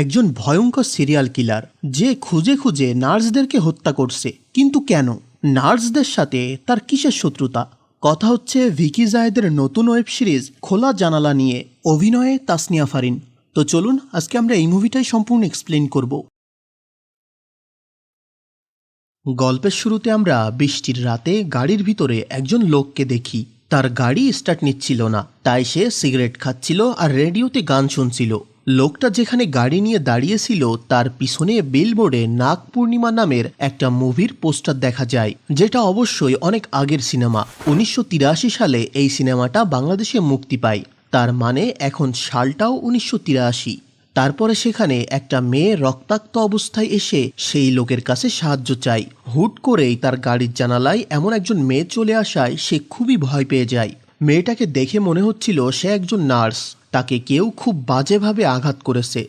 একজন ভয়ঙ্কর serial killer যে খুঁজে খুঁজে নার্সদেরকে হত্যা করছে। কিন্তু কেন? নার্সদের সাথে তার কিসের শত্রুতা? কথা হচ্ছে ভিকি জায়েদের নতুন ওয়েব সিরিজ খোলা জানালা নিয়ে অভিনয়ে তাসনিয়া ফারিন। তো চলুন, আজকে আমরা এই মুভিটাই সম্পূর্ণ এক্সপ্লেন করব। গল্পের শুরুতে আমরা বৃষ্টির রাতে গাড়ির ভিতরে একজন লোককে দেখি। তার গাড়ি স্টার্ট নিচ্ছিল না, তাই সে সিগারেট খাচ্ছিল আর রেডিওতে গান শুনছিল। লোকটা যেখানে গাড়ি নিয়ে দাঁড়িয়েছিল, তার পিছনে বিলবোর্ডে নাগ পূর্ণিমা নামের একটা মুভির পোস্টার দেখা যায়, যেটা অবশ্যই অনেক আগের সিনেমা উনিশশো তিরাশি সালে এই সিনেমাটা বাংলাদেশে মুক্তি পায়। তার মানে এখন সালটাও উনিশশো তিরাশি। তারপরে সেখানে একটা মেয়ে রক্তাক্ত অবস্থায় এসে সেই লোকের কাছে সাহায্য চাই হুট করেই তার গাড়ির জানালায় এমন একজন মেয়ে চলে আসায় সে খুবই ভয় পেয়ে যায়। মেয়েটাকে দেখে মনে হচ্ছিল সে একজন নার্স। তাকে কেউ খুব বাজেভাবে আঘাত করেছে।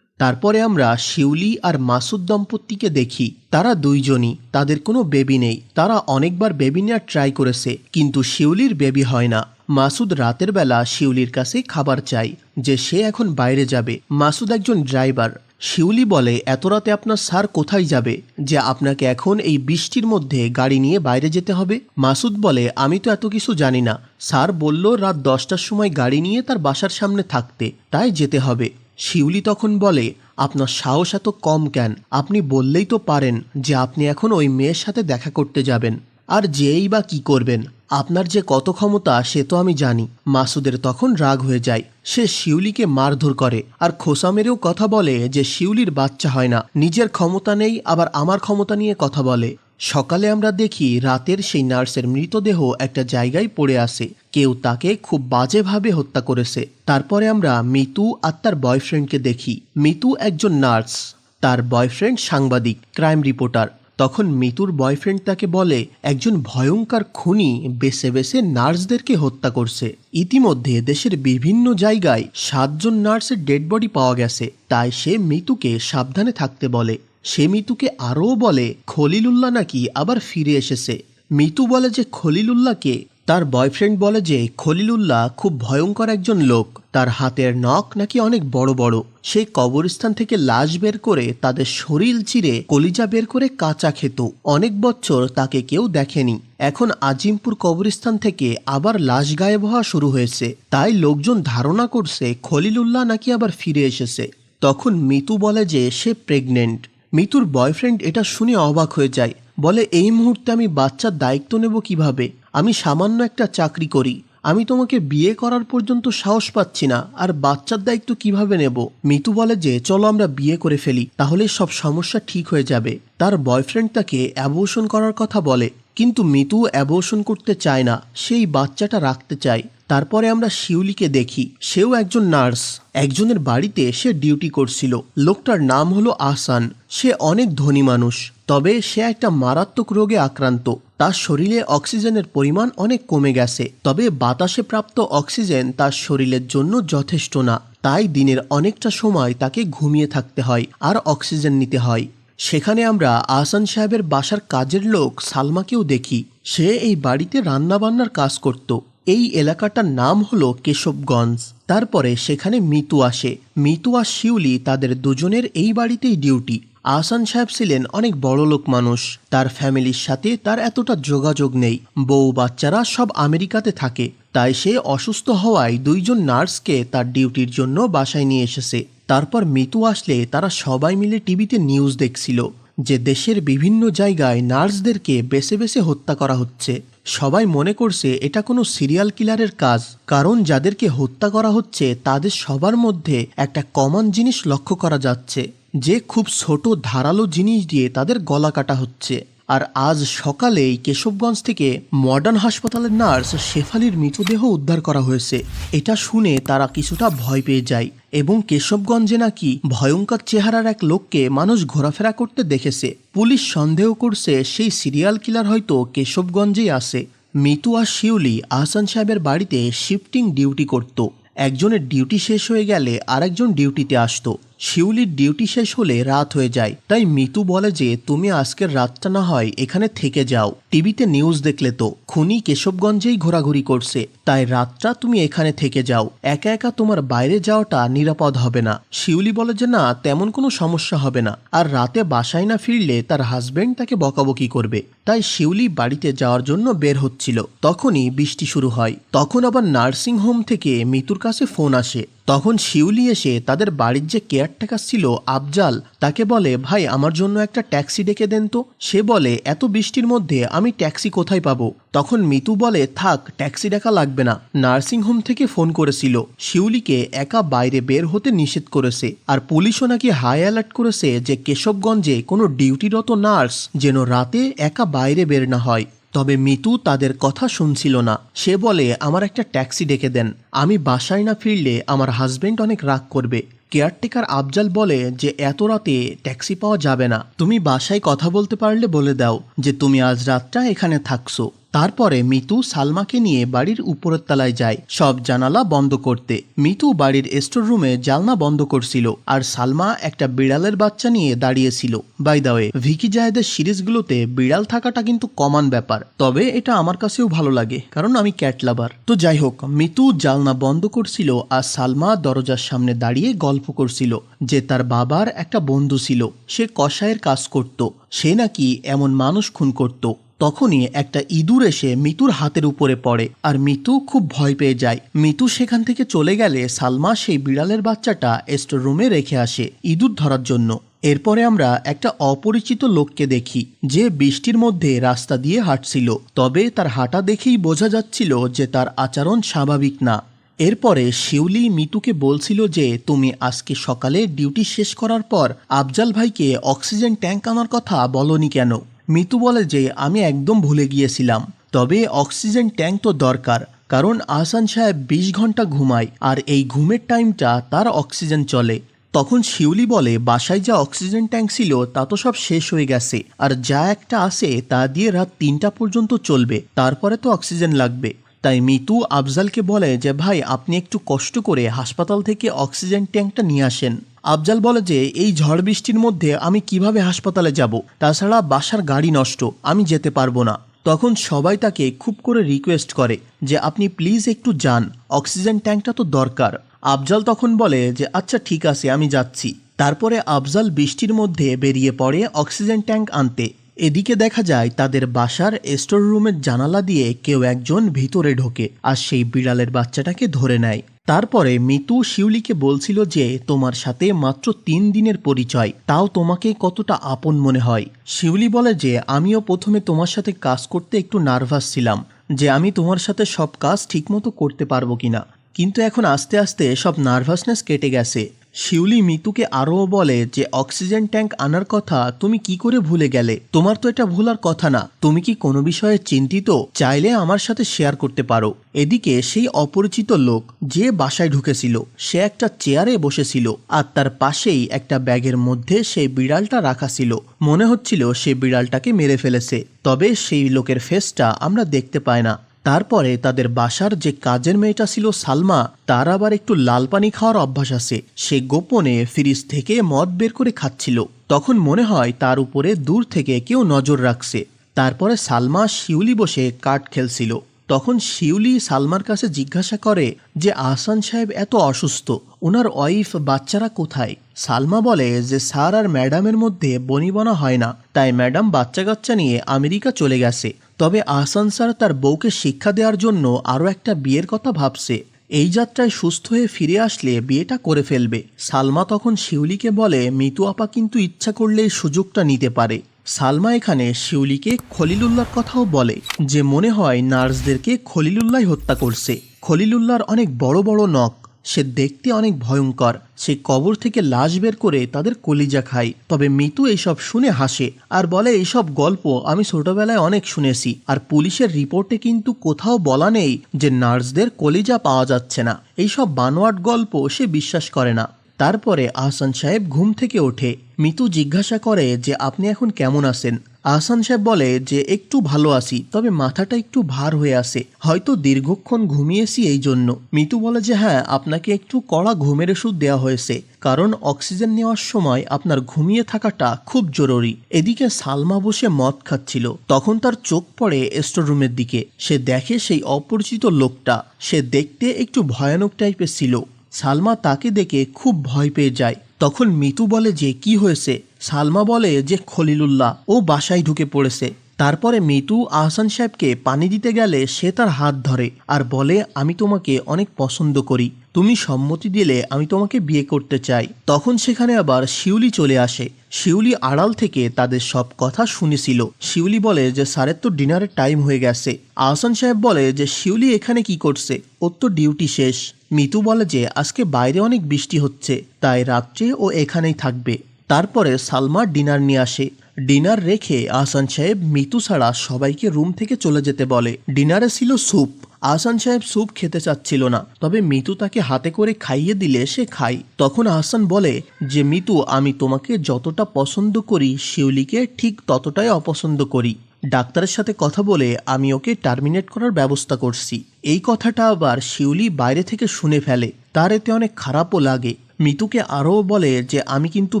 তারপরে আমরা শিউলি আর মাসুদ দম্পতিকে দেখি। তারা দুইজনই, তাদের কোনো বেবি নেই। তারা অনেকবার বেবি নেওয়ার ট্রাই করেছে, কিন্তু শিউলির বেবি হয় না। মাসুদ রাতের বেলা শিউলির কাছে খাবার চাই, যে সে এখন বাইরে যাবে। মাসুদ একজন ড্রাইভার। শিউলি বলে, এত রাতে আপনার স্যার কোথায় যাবে যে আপনাকে এখন এই বৃষ্টির মধ্যে গাড়ি নিয়ে বাইরে যেতে হবে? মাসুদ বলে, আমি তো এত কিছু জানি না। স্যার বলল রাত দশটার সময় গাড়ি নিয়ে তার বাসার সামনে থাকতে, তাই যেতে হবে। শিউলি তখন বলে, আপনার সাহস এত কম কেন? আপনি বললেই তো পারেন যে আপনি এখন ওই মেয়ের সাথে দেখা করতে যাবেন। আর যেই বা কি করবেন? আপনার যে কত ক্ষমতা সে তো আমি জানি। মাসুদের তখন রাগ হয়ে যায়। সে শিউলিকে মারধর করে। আর খোসা মেরেও কথা বলে যে শিউলির বাচ্চা হয় না। নিজের ক্ষমতা নেই, আবার আমার ক্ষমতা নিয়ে কথা বলে। সকালে আমরা দেখি রাতের সেই নার্সের মৃতদেহ একটা জায়গায় পড়ে আসে কেউ তাকে খুব বাজেভাবে হত্যা করেছে। তারপরে আমরা মিতু আর তার বয়ফ্রেন্ডকে দেখি। মিতু একজন নার্স, তার বয়ফ্রেন্ড সাংবাদিক, ক্রাইম রিপোর্টার। তখন মিতুর বয়ফ্রেন্ড তাকে বলে, একজন ভয়ঙ্কর খুনি বেছে বেছে নার্সদেরকে হত্যা করছে। ইতিমধ্যে দেশের বিভিন্ন জায়গায় সাতজন নার্সের ডেড বডি পাওয়া গেছে। তাই সে মিতুকে সাবধানে থাকতে বলে। সে মিতুকে আরও বলে, খলিলুল্লাহ নাকি আবার ফিরে এসেছে? মিতু বলে যে, খলিলুল্লাহকে তার বয়ফ্রেন্ড বলে যে, খলিলুল্লাহ খুব ভয়ঙ্কর একজন লোক। তার হাতের নখ নাকি অনেক বড় বড়। সেই কবরস্থান থেকে লাশ বের করে তাদের শরীর চিরে কলিজা বের করে কাঁচা খেত। অনেক বছর তাকে কেউ দেখেনি। এখন আজিমপুর কবরস্থান থেকে আবার লাশ গায়েব হওয়া শুরু হয়েছে। তাই লোকজন ধারণা করছে, খলিলুল্লাহ নাকি আবার ফিরে এসেছে। তখন মিতু বলে যে, সে প্রেগনেন্ট মিতুর বয়ফ্রেন্ড এটা শুনে অবাক হয়ে যায়। বলে, এই মুহূর্তে আমি বাচ্চার দায়িত্ব নেব কীভাবে? আমি সামান্য একটা চাকরি করি। আমি তোমাকে বিয়ে করার পর্যন্ত সাহস পাচ্ছি না। আর বাচ্চার দায়িত্ব কীভাবে নেব? মিতু বলে যে, চলো আমরা বিয়ে করে ফেলি, তাহলে সব সমস্যা ঠিক হয়ে যাবে। তার বয়ফ্রেন্ড তাকে অ্যাবোশন করার কথা বলে। কিন্তু মিতু অ্যাবোশন করতে চায় না, সেই বাচ্চাটা রাখতে চায়। তারপরে আমরা শিউলিকে দেখি। সেও একজন নার্স। একজনের বাড়িতে সে ডিউটি করছিল। লোকটার নাম হলো আসান সে অনেক ধনী মানুষ। তবে সে একটা মারাত্মক রোগে আক্রান্ত। তার শরীরে অক্সিজেনের পরিমাণ অনেক কমে গেছে। তবে বাতাসে প্রাপ্ত অক্সিজেন তার শরীরের জন্য যথেষ্ট না। তাই দিনের অনেকটা সময় তাকে ঘুমিয়ে থাকতে হয় আর অক্সিজেন নিতে হয়। সেখানে আমরা আহসান সাহেবের বাসার কাজের লোক সালমাকেও দেখি। সে এই বাড়িতে রান্নাবান্নার কাজ করত। এই এলাকাটার নাম হলো কেশবগঞ্জ। তারপরে সেখানে মিতু আসে। মিতু আর শিউলি তাদের দুজনের এই বাড়িতেই ডিউটি। আহসান সাহেব ছিলেন অনেক বড় লোক মানুষ। তার ফ্যামিলির সাথে তার এতটা যোগাযোগ নেই। বউ বাচ্চারা সব আমেরিকাতে থাকে। তাই সে অসুস্থ হওয়ায় দুইজন নার্সকে তার ডিউটির জন্য বাসায় নিয়ে এসেছে। তারপর মিতু আসলে তারা সবাই মিলে টিভিতে নিউজ দেখছিল যে দেশের বিভিন্ন জায়গায় নার্সদেরকে বেছে বেছে হত্যা করা হচ্ছে। সবাই মনে করছে এটা কোনো সিরিয়াল কিলারের কাজ, কারণ যাদেরকে হত্যা করা হচ্ছে তাদের সবার মধ্যে একটা কমন জিনিস লক্ষ্য করা যাচ্ছে, যে খুব ছোট ধারালো জিনিস দিয়ে তাদের গলা কাটা হচ্ছে। আর আজ সকালেই কেশবগঞ্জ থেকে মডার্ন হাসপাতালের নার্স শেফালির মৃতদেহ উদ্ধার করা হয়েছে। এটা শুনে তারা কিছুটা ভয় পেয়ে যায় এবং কেশবগঞ্জে নাকি ভয়ঙ্কর চেহারার এক লোককে মানুষ ঘোরাফেরা করতে দেখেছে। পুলিশ সন্দেহ করছে সেই সিরিয়াল কিলার হয়তো কেশবগঞ্জেই আছে। মিতু আর শিউলি আহসান সাহেবের বাড়িতে শিফটিং ডিউটি করত। একজনের ডিউটি শেষ হয়ে গেলে আরেকজন ডিউটিতে আসতো। শিউলির ডিউটি শেষ হলে রাত হয়ে যায়। তাই মিতু বলে যে, তুমি আজকের রাতটা না হয় এখানে থেকে যাও। টিভিতে নিউজ দেখলে তো। খুনি কেশবগঞ্জেই ঘোরাঘুরি করছে। তাই রাতটা তুমি এখানে থেকে যাও। একা একা তোমার বাইরে যাওয়াটা নিরাপদ হবে না। শিউলি বলে যে, না, তেমন কোনো সমস্যা হবে না। আর রাতে বাসায় না ফিরলে তার হাজব্যান্ড তাকে বকাবকি করবে। তাই শিউলি বাড়িতে যাওয়ার জন্য বের হচ্ছিল। তখনই বৃষ্টি শুরু হয়। তখন আবার নার্সিং হোম থেকে মিতুর কাছে ফোন আসে। তখন শিউলি এসে তাদের বাড়ির যে কেয়ারটেকার ছিল আফজাল, তাকে বলে, ভাই, আমার জন্য একটা ট্যাক্সি ডেকে দেন তো। সে বলে, এত বৃষ্টির মধ্যে আমি ট্যাক্সি কোথায় পাবো? তখন মিতু বলে, থাক, ট্যাক্সি ডাকা লাগবে না। নার্সিং হোম থেকে ফোন করেছিল। শিউলিকে একা বাইরে বের হতে নিষেধ করেছে। আর পুলিশও নাকি হাই অ্যালার্ট করেছে যে কেশবগঞ্জে কোনো ডিউটিরত নার্স যেন রাতে একা বাইরে বের না হয়। তবে মিতু তাদের কথা শুনছিল না। সে বলে, আমার একটা ট্যাক্সি ডেকে দেন। আমি বাসায় না ফিরলে আমার হাজবেন্ড অনেক রাগ করবে। কেয়ারটেকার আফজাল বলে যে, এত রাতে ট্যাক্সি পাওয়া যাবে না। তুমি বাসায় কথা বলতে পারলে বলে দাও যে, তুমি আজ রাতটা এখানে থাকছো। তারপরে মিতু সালমাকে নিয়ে বাড়ির উপরের তলায় যায়। সব জানালা বন্ধ করতে। মিতু বাড়ির স্টোর রুমে জালনা বন্ধ করছিল আর সালমা একটা বিড়ালের বাচ্চা নিয়ে দাঁড়িয়েছিল। বাই দা ওয়ে ভিকি জাহেদের সিরিজগুলোতে বিড়াল থাকাটা কিন্তু কমন ব্যাপার। তবে এটা আমার কাছেও ভালো লাগে, কারণ আমি ক্যাট লাভার। তো যাই হোক, মিতু জালনা বন্ধ করছিল আর সালমা দরজার সামনে দাঁড়িয়ে গল্প করছিল যে তার বাবার একটা বন্ধু ছিল। সে কষায়ের কাজ করত, সে নাকি এমন মানুষ খুন করত। তখনই একটা ইঁদুর এসে মিতুর হাতের উপরে পড়ে, আর মিতু খুব ভয় পেয়ে যায়। মিতু সেখান থেকে চলে গেলে সালমা সেই বিড়ালের বাচ্চাটা স্টোর রুমে রেখে আসে ইঁদুর ধরার জন্য। এরপরে আমরা একটা অপরিচিত লোককে দেখি, যে বৃষ্টির মধ্যে রাস্তা দিয়ে হাঁটছিল। তবে তার হাঁটা দেখেই বোঝা যাচ্ছিল যে তার আচরণ স্বাভাবিক না। এরপরে শিউলি মিতুকে বলছিল যে, তুমি আজকে সকালে ডিউটি শেষ করার পর আফজাল ভাইকে অক্সিজেন ট্যাঙ্ক আনার কথা বলনি কেন? মিতু বলে যে, আমি একদম ভুলে গিয়েছিলাম। তবে অক্সিজেন ট্যাঙ্ক তো দরকার, কারণ আহসান সাহেব বিশ ঘণ্টা ঘুমায় আর এই ঘুমের টাইমটা তার অক্সিজেন চলে। তখন শিউলি বলে, বাসায় যা অক্সিজেন ট্যাঙ্ক ছিল, তা তো সব শেষ হয়ে গেছে, আর যা একটা আছে তা দিয়ে রাত তিনটা পর্যন্ত চলবে, তারপরে তো অক্সিজেন লাগবে। তাই মিতু আফজালকে বলে যে, ভাই, আপনি একটু কষ্ট করে হাসপাতাল থেকে অক্সিজেন ট্যাঙ্কটা নিয়ে আসেন। আফজাল বলে যে, এই ঝড় বৃষ্টির মধ্যে আমি কীভাবে হাসপাতালে যাব? তাছাড়া বাসার গাড়ি নষ্ট, আমি যেতে পারব না। তখন সবাই তাকে খুব করে রিকোয়েস্ট করে যে, আপনি প্লিজ একটু যান, অক্সিজেন ট্যাঙ্কটা তো দরকার। আফজাল তখন বলে যে আচ্ছা ঠিক আছে, আমি যাচ্ছি। তারপরে আফজাল বৃষ্টির মধ্যে বেরিয়ে পড়ে অক্সিজেন ট্যাঙ্ক আনতে। এদিকে দেখা যায় তাদের বাসার স্টোর রুমের জানালা দিয়ে কেউ একজন ভিতরে ঢোকে আর সেই বিড়ালের বাচ্চাটাকে ধরে নেয়। তারপরে মিতু শিউলিকে বলছিল যে, তোমার সাথে মাত্র তিন দিনের পরিচয়, তাও তোমাকে কতটা আপন মনে হয়? শিউলি বলে যে, আমিও প্রথমে তোমার সাথে কাজ করতে একটু নার্ভাস ছিলাম, যে আমি তোমার সাথে সব কাজ ঠিকমতো করতে পারব কিনা। কিন্তু এখন আস্তে আস্তে সব নার্ভাসনেস কেটে গেছে। শিউলি মিতুকে আরও বলে যে, অক্সিজেন ট্যাঙ্ক আনার কথা তুমি কি করে ভুলে গেলে? তোমার তো এটা ভুলার কথা না। তুমি কি কোনো বিষয়ে চিন্তিত? চাইলে আমার সাথে শেয়ার করতে পারো। এদিকে সেই অপরিচিত লোক যে বাসায় ঢুকেছিল, সে একটা চেয়ারে বসেছিল আর তার পাশেই একটা ব্যাগের মধ্যে সেই বিড়ালটা রাখা ছিল। মনে হচ্ছিল সে বিড়ালটাকে মেরে ফেলেছে, তবে সেই লোকের ফেসটা আমরা দেখতে পাই না। তারপরে তাদের বাসার যে কাজের মেয়েটা ছিল সালমা, তার আবার একটু লাল পানি খাওয়ার অভ্যাস আছে। সে গোপনে ফ্রিজ থেকে মদ বের করে খাচ্ছিল। তখন মনে হয় তার উপরে দূর থেকে কেউ নজর রাখছে। তারপরে সালমা শিউলি বসে কাঠ খেলছিল। তখন শিউলি সালমার কাছে জিজ্ঞাসা করে যে, আহসান সাহেব এত অসুস্থ, ওনার ওয়াইফ, বাচ্চারা কোথায়? সালমা বলে যে, স্যার আর ম্যাডামের মধ্যে বনিবনা হয় না। তাই ম্যাডাম বাচ্চা কাচ্চা নিয়ে আমেরিকা চলে গেছে। তবে আহসান স্যার তার বউকে শিক্ষা দেওয়ার জন্য আরও একটা বিয়ের কথা ভাবছে। এই যাত্রায় সুস্থ হয়ে ফিরে আসলে বিয়েটা করে ফেলবে। সালমা তখন শিউলিকে বলে, মিতু আপা কিন্তু ইচ্ছা করলে সুযোগটা নিতে পারে। সালমা এখানে শিউলিকে খলিলুল্লাহর কথাও বলে, যে মনে হয় নার্সদেরকে খলিলুল্লাহ হত্যা করছে। খলিলুল্লাহর অনেক বড় বড় নখ। সে দেখতে অনেক ভয়ঙ্কর। সে কবর থেকে লাশ বের করে তাদের কলিজা খায়। তবে মিতু এইসব শুনে হাসে আর বলে এইসব গল্প আমি ছোটবেলায় অনেক শুনেছি আর পুলিশের রিপোর্টে কিন্তু কোথাও বলা নেই যে নার্সদের কলিজা পাওয়া যাচ্ছে না। এইসব বানোয়াট গল্প সে বিশ্বাস করে না। তারপরে আহসান সাহেব ঘুম থেকে ওঠে। মিতু জিজ্ঞাসা করে যে, আপনি এখন কেমন আছেন? আহসান সাহেব বলে যে, একটু ভালো আছি, তবে মাথাটা একটু ভার হয়ে আছে। হয়তো দীর্ঘক্ষণ ঘুমিয়েছি এই জন্য। মিতু বলে যে হ্যাঁ আপনাকে একটু কড়া ঘুমের ওষুধ দেওয়া হয়েছে, কারণ অক্সিজেন নেওয়ার সময় আপনার ঘুমিয়ে থাকাটা খুব জরুরি। এদিকে সালমা বসে মদ খাচ্ছিল। তখন তার চোখ পড়ে স্টোররুমের দিকে। সে দেখে সেই অপরিচিত লোকটা। সে দেখতে একটু ভয়ানক টাইপের ছিল। সালমা তাকে দেখে খুব ভয় পেয়ে যায়। তখন মিতু বলে যে, কি হয়েছে? সালমা বলে যে খলিলুল্লাহ, ও বাসায় ঢুকে পড়েছে। তারপরে মিতু আহসান সাহেবকে পানি দিতে গেলে সে তার হাত ধরে আর বলে, আমি তোমাকে অনেক পছন্দ করি। তুমি সম্মতি দিলে আমি তোমাকে বিয়ে করতে চাই। তখন সেখানে আবার শিউলি চলে আসে। শিউলি আড়াল থেকে তাদের সব কথা শুনেছিল। শিউলি বলে যে, স্যারের তো ডিনারের টাইম হয়ে গেছে। আহসান সাহেব বলে যে, শিউলি এখানে কি করছে? ওর তো ডিউটি শেষ। মিতু বলে যে, আজকে বাইরে অনেক বৃষ্টি হচ্ছে, তাই রাত্রে ও এখানেই থাকবে। তারপরে সালমা ডিনার নিয়ে আসে। ডিনার রেখে আহসান সাহেব মিতু ছাড়া সবাইকে রুম থেকে চলে যেতে বলে। ডিনারে ছিল স্যুপ। আহসান সাহেব স্যুপ খেতে চাচ্ছিল না। তবে মিতু তাকে হাতে করে খাইয়ে দিলে সে খায়। তখন আহসান বলে, যে মিতু, আমি তোমাকে যতটা পছন্দ করি, শিউলিকে ঠিক ততটাই অপছন্দ করি। ডাক্তারের সাথে কথা বলে আমি ওকে টার্মিনেট করার ব্যবস্থা করছি। এই কথাটা আবার শিউলি বাইরে থেকে শুনে ফেলে। তার এতে অনেক খারাপও লাগে। মিতুকে আরও বলে যে, আমি কিন্তু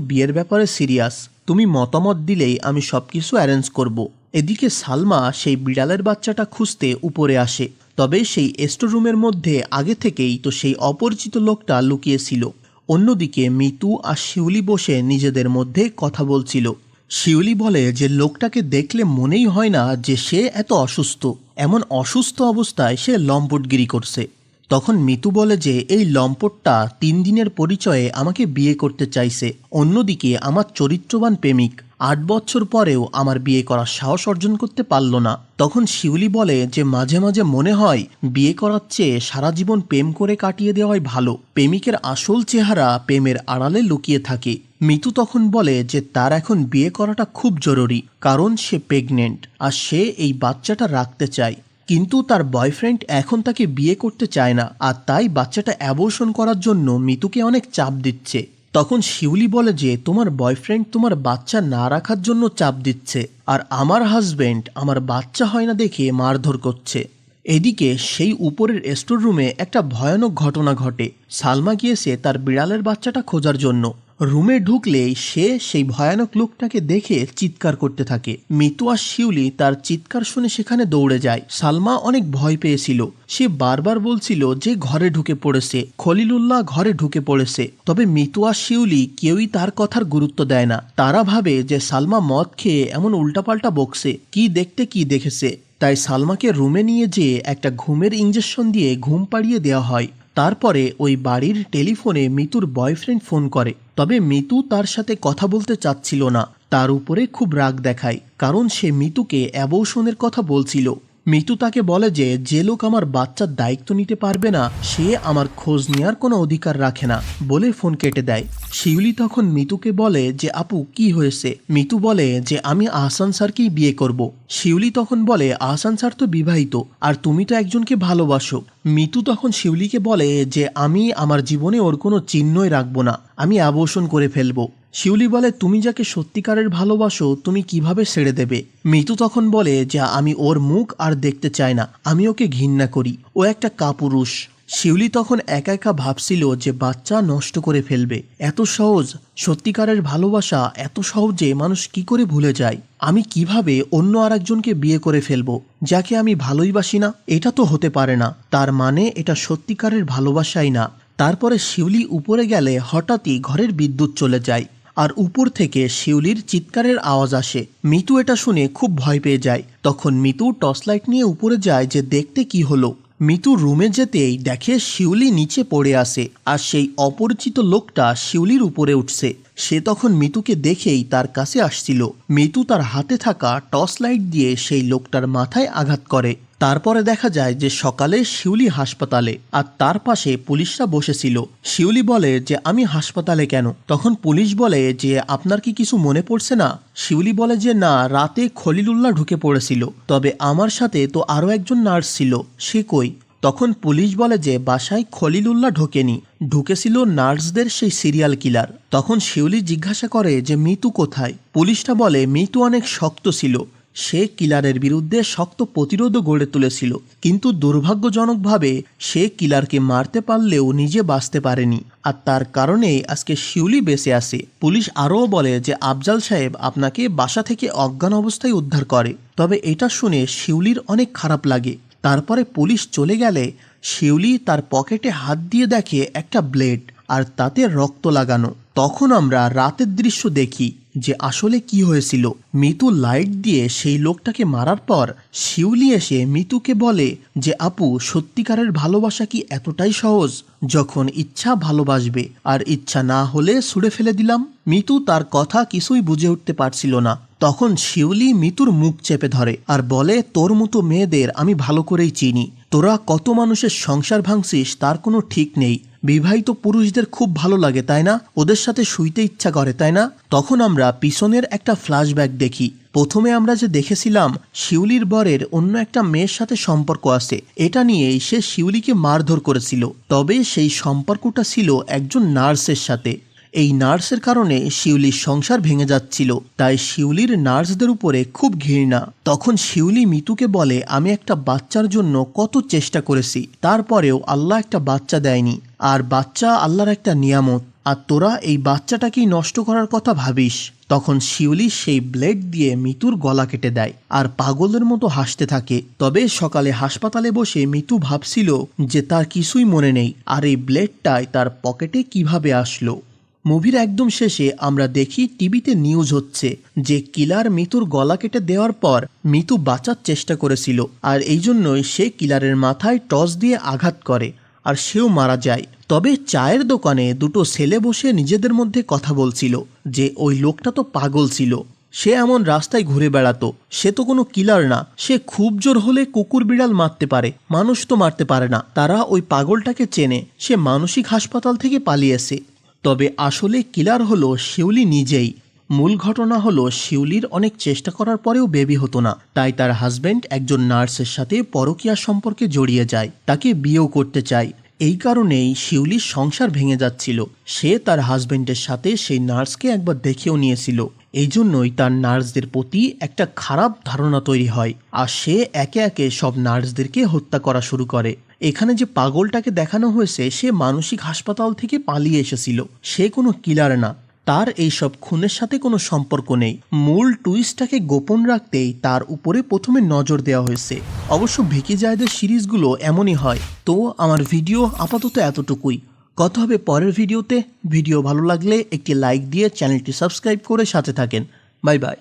বিয়ের ব্যাপারে সিরিয়াস। তুমি মতামত দিলেই আমি সব কিছু অ্যারেঞ্জ করব। এদিকে সালমা সেই বিড়ালের বাচ্চাটা খুঁজতে উপরে আসে। তবে সেই স্টোররুমের মধ্যে আগে থেকেই তো সেই অপরিচিত লোকটা লুকিয়েছিল। অন্যদিকে মিতু আর শিউলি বসে নিজেদের মধ্যে কথা বলছিল। শিউলি বলে যে, লোকটাকে দেখলে মনেই হয় না যে সে এত অসুস্থ। এমন অসুস্থ অবস্থায় সে লম্পটগিরি করছে। তখন মিতু বলে যে, এই লম্পটটা তিন দিনের পরিচয়ে আমাকে বিয়ে করতে চাইছে। অন্যদিকে আমার চরিত্রবান প্রেমিক আট বছর পরেও আমার বিয়ে করার সাহস অর্জন করতে পারল না। তখন শিউলি বলে যে, মাঝে মাঝে মনে হয় বিয়ে করার চেয়ে সারা জীবন প্রেম করে কাটিয়ে দেওয়াই ভালো। প্রেমিকের আসল চেহারা প্রেমের আড়ালে লুকিয়ে থাকে। মিতু তখন বলে যে, তার এখন বিয়ে করাটা খুব জরুরি, কারণ সে প্রেগনেন্ট আর সে এই বাচ্চাটা রাখতে চায়। কিন্তু তার বয়ফ্রেন্ড এখন তাকে বিয়ে করতে চায় না, আর তাই বাচ্চাটা অ্যাবর্শন করার জন্য মিতুকে অনেক চাপ দিচ্ছে। তখন শিউলি বলে যে, তোমার বয়ফ্রেন্ড তোমার বাচ্চা না রাখার জন্য চাপ দিচ্ছে, আর আমার হাজবেন্ড আমার বাচ্চা হয় না দেখে মারধর করছে। এদিকে সেই উপরের স্টোর রুমে একটা ভয়ানক ঘটনা ঘটে। সালমা গিয়েছে তার বিড়ালের বাচ্চাটা খোঁজার জন্য। রুমে ঢুকলেই সে সেই ভয়ানক লোকটাকে দেখে চিৎকার করতে থাকে। মিতু আর শিউলি তার চিৎকার শুনে সেখানে দৌড়ে যায়। সালমা অনেক ভয় পেয়েছিল। সে বারবার বলছিল যে ঘরে ঢুকে পড়েছে। খলিলুল্লাহ ঘরে ঢুকে পড়েছে। তবে মিতু আর শিউলি কেউই তার কথার গুরুত্ব দেয় না। তারা ভাবে যে সালমা মদ খেয়ে এমন উল্টাপাল্টা বকছে। কি দেখতে কি দেখেছে। তাই সালমাকে রুমে নিয়ে যেয়ে একটা ঘুমের ইঞ্জেকশন দিয়ে ঘুম পাড়িয়ে দেওয়া হয়। তারপরে ওই বাড়ির টেলিফোনে মিতুর বয়ফ্রেন্ড ফোন করে। তবে মিতু তার সাথে কথা বলতে চাচ্ছিল না। তার উপরে খুব রাগ দেখায়, কারণ সে মিতুকে অ্যাবৌসনের কথা বলছিল। মিতু তাকে বলে যে যে লোক আমার বাচ্চার দায়িত্ব নিতে পারবে না, সে আমার খোঁজ নেওয়ার কোনো অধিকার রাখে না, বলে ফোন কেটে দেয়। শিউলি তখন মিতুকে বলে যে, আপু, কি হয়েছে? মিতু বলে যে, আমি আহসান স্যারকেই বিয়ে করব। শিউলি তখন বলে, আহসান স্যার তো বিবাহিত, আর তুমি তো একজনকে ভালোবাসো। মিতু তখন শিউলিকে বলে যে, আমি আমার জীবনে ওর কোনো চিহ্নই রাখব না, আমি অ্যাবর্শন করে ফেলব। শিউলি বলে, তুমি যাকে সত্যিকারের ভালোবাসো, তুমি কীভাবে ছেড়ে দেবে? মিতু তখন বলে, যে আমি ওর মুখ আর দেখতে চাই না, আমি ওকে ঘৃণা করি। ও একটা কাপুরুষ। শিউলি তখন একা একা ভাবছিল যে বাচ্চা নষ্ট করে ফেলবে। এত সহজ, সত্যিকারের ভালোবাসা, এত সহজে মানুষ কি করে ভুলে যায়? আমি কীভাবে অন্য আরেকজনকে বিয়ে করে ফেলব, যাকে আমি ভালোই বাসি না? এটা তো হতে পারে না। তার মানে এটা সত্যিকারের ভালোবাসাই না। তারপরে শিউলি উপরে গেলে হঠাৎই ঘরের বিদ্যুৎ চলে যায়। আর উপর থেকে শিউলির চিৎকারের আওয়াজ আসে। মিতু এটা শুনে খুব ভয় পেয়ে যায়। তখন মিতু টর্চ লাইট নিয়ে উপরে যায় যে দেখতে কি হলো। মিতু রুমে যেতেই দেখে শিউলি নিচে পড়ে আসে আর সেই অপরিচিত লোকটা শিউলির উপরে উঠছে। সে তখন মিতুকে দেখেই তার কাছে আসছিল। মিতু তার হাতে থাকা টর্চ লাইট দিয়ে সেই লোকটার মাথায় আঘাত করে। তারপরে দেখা যায় যে সকালে শিউলি হাসপাতালে আর তার পাশে পুলিশরা বসেছিল। শিউলি বলে যে, আমি হাসপাতালে কেন? তখন পুলিশ বলে যে, আপনার কি কিছু মনে পড়ছে না? শিউলি বলে যে, না, রাতে খলিলুল্লাহ ঢুকে পড়েছিল। তবে আমার সাথে তো আরও একজন নার্স ছিল। সে কই? তখন পুলিশ বলে যে, বাসায় খলিলুল্লাহ ঢোকেনি। ঢুকেছিল নার্সদের সেই সিরিয়াল কিলার। তখন শিউলি জিজ্ঞাসা করে যে, মিতু কোথায়? পুলিশটা বলে, মিতু অনেক শক্ত ছিল। সে কিলারের বিরুদ্ধে শক্ত প্রতিরোধও গড়ে তুলেছিল। কিন্তু দুর্ভাগ্যজনকভাবে সে কিলারকে মারতে পারলেও নিজে বাঁচতে পারেনি। আর তার কারণেই আজকে শিউলি বেঁচে আসে পুলিশ আরও বলে যে আফজাল সাহেব আপনাকে বাসা থেকে অজ্ঞান অবস্থায় উদ্ধার করে। তবে এটা শুনে শিউলির অনেক খারাপ লাগে। তারপরে পুলিশ চলে গেলে শিউলি তার পকেটে হাত দিয়ে দেখে একটা ব্লেড আর তাতে রক্ত লাগানো। তখন আমরা রাতের দৃশ্য দেখি যে আসলে কি হয়েছিল। মিতু লাইট দিয়ে সেই লোকটাকে মারার পর শিউলি এসে মিতুকে বলে যে, আপু, সত্যিকারের ভালোবাসা কি এতটাই সহজ যখন ইচ্ছা ভালোবাসবে? আর ইচ্ছা না হলে ছুড়ে ফেলে দিলাম। মিতু তার কথা কিছুই বুঝে উঠতে পারছিল না। তখন শিউলি মিতুর মুখ চেপে ধরে আর বলে, তোর মতো মেয়েদের আমি ভালো করেই চিনি। তোরা কত মানুষের সংসার ভাঙছিস তার কোনো ঠিক নেই। বিবাহিত পুরুষদের খুব ভালো লাগে, তাই না? ওদের সাথে শুইতে ইচ্ছা করে, তাই না? তখন আমরা পিছনের একটা ফ্ল্যাশব্যাক দেখি। প্রথমে আমরা যে দেখেছিলাম, শিউলির বরের অন্য একটা মেয়ের সাথে সম্পর্ক আছে। এটা নিয়েই সে শিউলিকে মারধর করেছিল। তবে সেই সম্পর্কটা ছিল একজন নার্সের সাথে। এই নার্সের কারণে শিউলির সংসার ভেঙে যাচ্ছিল, তাই শিউলির নার্সদের উপরে খুব ঘৃণা। তখন শিউলি মিতুকে বলে, আমি একটা বাচ্চার জন্য কত চেষ্টা করেছি, তারপরেও আল্লাহ একটা বাচ্চা দেয়নি, আর বাচ্চা আল্লাহর একটা নিয়ামত, আর তোরা এই বাচ্চাটাকেই নষ্ট করার কথা ভাবিস। তখন শিউলি সেই ব্লেড দিয়ে মিতুর গলা কেটে দেয়, আর পাগলের মতো হাসতে থাকে। তবে সকালে হাসপাতালে বসে মিতু ভাবছিল যে তার কিছুই মনে নেই, আর এই ব্লেডটাই তার পকেটে কীভাবে আসলো। মুভির একদম শেষে আমরা দেখি টিভিতে নিউজ হচ্ছে যে কিলার মিতুর গলা কেটে দেওয়ার পর মিতু বাঁচার চেষ্টা করেছিল। আর এই জন্যই সে কিলারের মাথায় টস দিয়ে আঘাত করে আর সেও মারা যায়। তবে চায়ের দোকানে দুটো ছেলে বসে নিজেদের মধ্যে কথা বলছিল যে ওই লোকটা তো পাগল ছিল। সে এমন রাস্তায় ঘুরে বেড়াতো। সে তো কোনো কিলার না। সে খুব জোর হলে কুকুর বিড়াল মারতে পারে। মানুষ তো মারতে পারে না। তারা ওই পাগলটাকে চেনে। সে মানসিক হাসপাতাল থেকে পালিয়েছে। তবে আসলে কিলার হলো শিউলি নিজেই। মূল ঘটনা হলো শিউলির অনেক চেষ্টা করার পরেও বেবি হতো না। তাই তার হাজব্যান্ড একজন নার্সের সাথে পরকীয়া সম্পর্কে জড়িয়ে যায়। তাকে বিয়েও করতে চায়। এই কারণেই শিউলির সংসার ভেঙে যাচ্ছিল। সে তার হাজব্যান্ডের সাথে সেই নার্সকে একবার দেখেও নিয়েছিল। এই জন্যই তার নার্সদের প্রতি একটা খারাপ ধারণা তৈরি হয়। আর সে একে একে সব নার্সদেরকে হত্যা করা শুরু করে। এখানে যে পাগলটাকে দেখানো হয়েছে, সে মানসিক হাসপাতাল থেকে পালিয়ে এসেছিল। সে কোনো কিলার না। তার এইসব খুনের সাথে কোনো সম্পর্ক নেই। মূল টুইস্টটাকে গোপন রাখতেই তার উপরে প্রথমে নজর দেওয়া হয়েছে। অবশ্য ভিকি জায়দের সিরিজগুলো এমনই হয়। তো, আমার ভিডিও আপাতত এতটুকুই। কথা হবে পরের ভিডিওতে। ভিডিও ভালো লাগলে একটি লাইক দিয়ে চ্যানেলটি সাবস্ক্রাইব করে সাথে থাকেন। Bye bye.